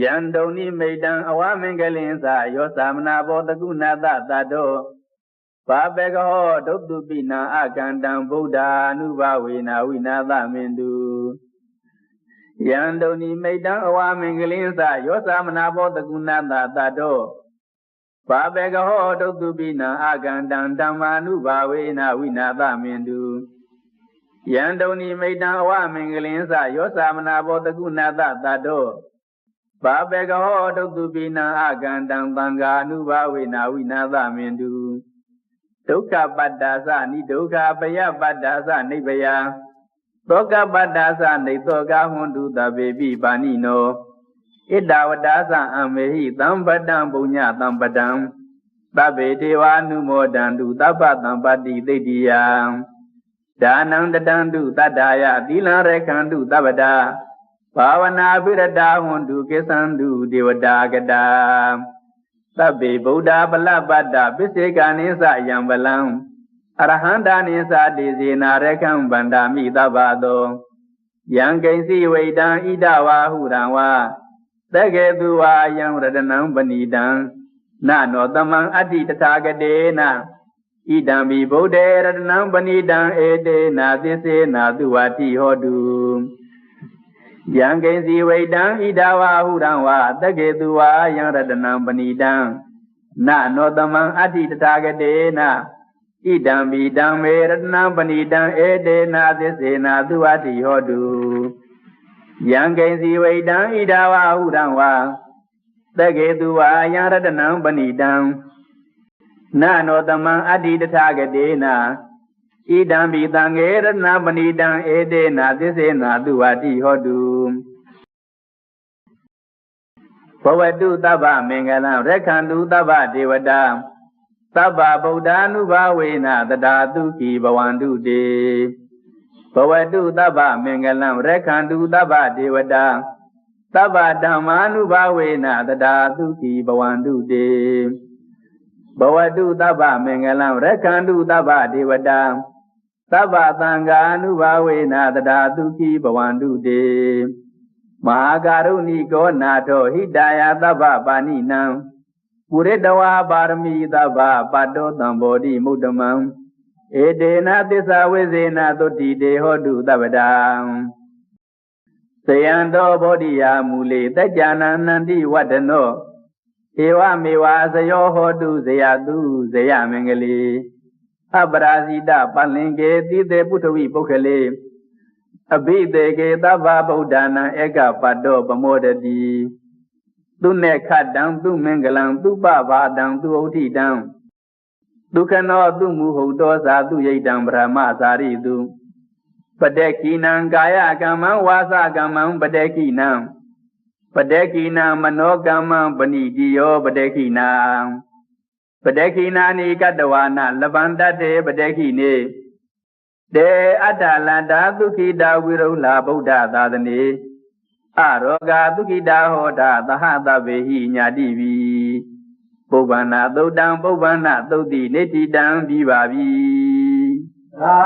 ယံတုန်နိမိတံအဝမင်္ဂလင်္စာယောသမနာဘောတကုဏတတတောဘာပေကဟောဒုတုပိနာအကန္တံဗုဒ္ဓ ानु ဘဝေနာဝိနာသမင်တုယံတုန်နိမိတံအဝမင်္ဂလင်္စာယောသမနာဘောတကုဏတတတောဘာပေကဟောဒုတုပိနာအကန္တံဓမ္မာနုဘာဝေနာဝိနာသမင်တုယံတုန်နိမိတံအဝမင်္ဂလင်္စာယောသမနာဘောတကုဏတတတော ဘာပေကဟောဒုတုပိနာအကန္တံသံဃာနုဘာဝေနာဝိနာသမင်တုဒုက္ခပတ္တာသနိဒုက္ခပယပတ္တာသနိဗ္ဗယသောကပတ္တာသနေသောကဟွန်တုတပေပိပါဏိနောဣဒဝတ္တာသအံမေဟိသံပတံပုညသံပတံသဗ္ဗေတေဝ ानु မောဒန္တုသဗ္ဗသံပတိသိတိယဒါနံတတံတုတတ္ထာယသီလံရခန္တုသဗ္ဗတာ ဘာဝနာပိရတာဟွန်တုကိသံတုဒေဝတာကတာသဗ္ဗေဗုဒ္ဓပလပ္ပတ္တပိစေကနိသယံပလံအရဟန္တာနိသတိစေနာရကံဗန္ဒာမိသဗ္ဗသောယံကိဉ္စီဝိတံဣဒဝါဟုရံဝါသက္ကေသူဝါယံရတနံပဏိတံနနောတမံအတ္တိတထာဂတေနဣဒံဘိဗုဒ္ဓေရတနံပဏိတံဧတေနာသစ္စေနာသူဝတိဟောတု ယံကိဉ္စီဝိတံဣဒဝါဟုရံဝါသက္ကေသူဝါယံရတနံပဏိတံနနောတမံအတ္တိတထာဂတေနဣဒံဘိဓမ္မေရတနံပဏိတံဧတေနာသစ္စေနာသူဝတိဟောတုယံကိဉ္စီဝိတံဣဒဝါဟုရံဝါသက္ကေသူဝါယံရတနံပဏိတံနနောတမံအတ္တိတထာဂတေနာ ဣဒံဘိတံငေရဏပဏိတံဧတေနာသစ္စေနာသူဝတိဟောတုဘဝတုတဗ္ဗမင်္ဂလံရက္ခန္တုတဗ္ဗဒေဝတာသဗ္ဗဗုဒ္ဓ ानु ဘာဝေနတတာတုခိဘဝန္တုတေဘဝတုတဗ္ဗမင်္ဂလံရက္ခန္တုတဗ္ဗဒေဝတာသဗ္ဗဓမ္မာနုဘာဝေနတတာတုခိဘဝန္တုတေ ဘဝတုတဗ္ဗမင်္ဂလံရက္ခန္တုတဗ္ဗဒေဝတာသဗ္ဗသံဃာနုဘာဝေနတတာတုခိဘဝန္တုတေမဟာကာရုဏိကောနာထောဟိတယသဗ္ဗပါဏိနံပုရိတဝါပါရမီသဗ္ဗပတ္တောတံဘောဓိမုဒ္ဓမံဧတေနသစ္စာဝိဇေနသုတိတေဟောတုသဗ္ဗတံသယံသောဘောဓိယာမူလေတကြနန္နတိဝတ္တနော ဧဝမေဝဇယောဟောတုဇယတုဇယမင်္ဂလီအပရာဇိတပလင်ကေတိတေပုထဝိပုခလေအဘိတေကေသဗ္ဗဗုဒ္ဓနာဧကပတ္တောပမောဒတိသူနေခတံသူမင်္ဂလံသူပဘာတံသူဥဋ္ဌိတံဒုက္ခနောသူမူဟုတ်တောသာသူယိတံဗြဟ္မသာရိတုပတေကိနံကာယကမ္မံဝါစကမ္မံပတေကိနံ ပတေကိနံမနောကမ္မံပဏိတိယောပတေကိနံပတေခိနာနိကတဝါနလဗန္တတေပတေခိနေတေအတ္တလန္တာဒုခိတာဝိရုလာဗုဒ္ဓသာသနေအရောဂဒုခိတာဟောတာသဟတဗေဟိညာတိဘီပုဗ္ဗန္နာသုတ်တံပုဗ္ဗန္နာသုတ်တိနေတိတံပြီးပါပြီသာ